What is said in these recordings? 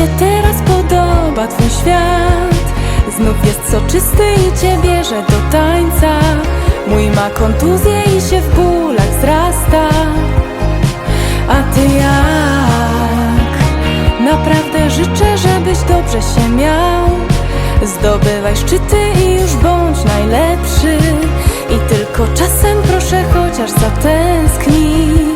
Się teraz podoba twój świat? Znów jest soczysty i cię bierze do tańca. Mój ma kontuzję i się w bólach zrasta. A ty jak? Naprawdę życzę, żebyś dobrze się miał. Zdobywaj szczyty i już bądź najlepszy. I tylko czasem proszę chociaż zatęsknij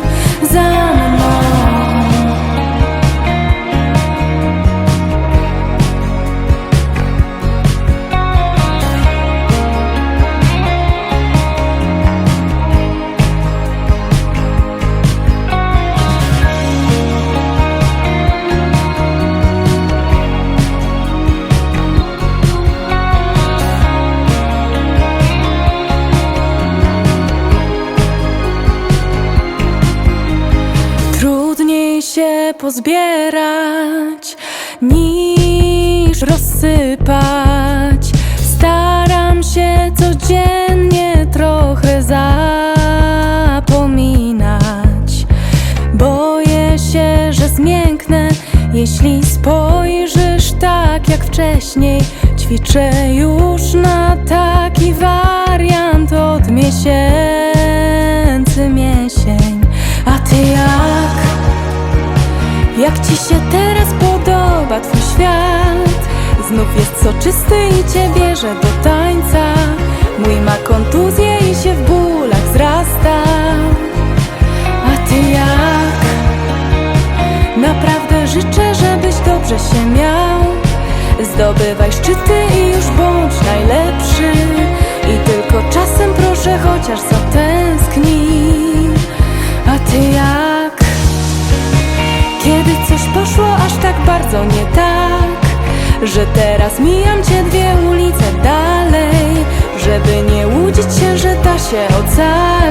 się pozbierać niż rozsypać. Staram się codziennie trochę zapominać. Boję się, że zmięknę, jeśli spojrzysz tak jak wcześniej. Ćwiczę już na taki Jak ci się teraz podoba twój świat? Znów jest soczysty i cię bierze do tańca Mój ma kontuzję i się w bólach zrasta A ty jak? Naprawdę życzę, żebyś dobrze się miał Zdobywaj szczyty i już bądź najlepszy I tylko czasem proszę chociaż zatęsknij tak bardzo nie tak Że teraz mijam cię dwie ulice dalej Żeby nie łudzić się, że da się ocalić